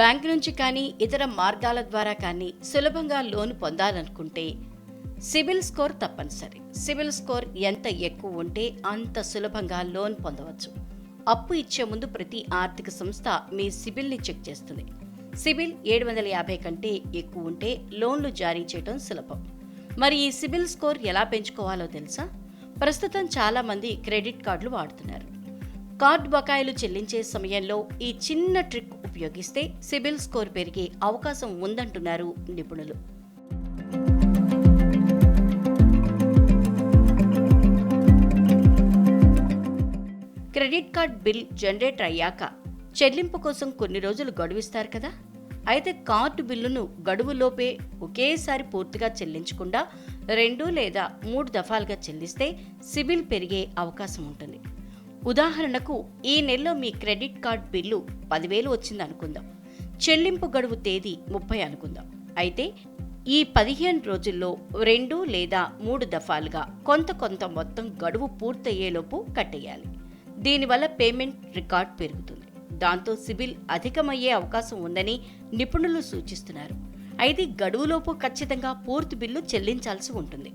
Bank నుంచి కానీ ఇతర మార్గాల ద్వారా కానీ సులభంగా లోన్ పొందాలనుకుంటే సిబిల్ స్కోర్ తప్పనిసరి. సిబిల్ స్కోర్ ఎంత ఎక్కువ ఉంటే అంత సులభంగా లోన్ పొందవచ్చు. అప్పు ఇచ్చే ముందు ప్రతి ఆర్థిక సంస్థ మీ సిబిల్ని చెక్ చేస్తుంది. సిబిల్ ఏడు వందల యాభై కంటే ఎక్కువ ఉంటే లోన్లు జారీ చేయడం సులభం. మరి ఈ సిబిల్ స్కోర్ ఎలా పెంచుకోవాలో తెలుసా? ప్రస్తుతం చాలామంది క్రెడిట్ కార్డులు వాడుతున్నారు. కార్డ్ బకాయిలు చెల్లించే సమయంలో ఈ చిన్న ట్రిక్ ఉపయోగిస్తే సిబిల్ స్కోర్ పెరిగే అవకాశం ఉందంటున్నారు నిపుణులు. క్రెడిట్ కార్డ్ బిల్ జనరేట్ అయ్యాక చెల్లింపు కోసం కొన్ని రోజులు గడువిస్తారు కదా? అయితే కార్డు బిల్లును గడువులోపే ఒకేసారి పూర్తిగా చెల్లించకుండా రెండు లేదా మూడు దఫాలుగా చెల్లిస్తే సిబిల్ పెరిగే అవకాశం ఉంటుంది. ఉదాహరణకు ఈ నెలలో మీ క్రెడిట్ కార్డ్ బిల్లు పదివేలు వచ్చింది అనుకుందాం. చెల్లింపు గడువు తేదీ ముప్పై అనుకుందాం. అయితే ఈ పదిహేను రోజుల్లో రెండు లేదా మూడు దఫాలుగా కొంత కొంత మొత్తం గడువు పూర్తయ్యేలోపు కట్టేయాలి. దీనివల్ల పేమెంట్ రికార్డ్ పెరుగుతుంది. దాంతో సిబిల్ అధికమయ్యే అవకాశం ఉందని నిపుణులు సూచిస్తున్నారు. అయితే గడువులోపు ఖచ్చితంగా పూర్తి బిల్లు చెల్లించాల్సి ఉంటుంది.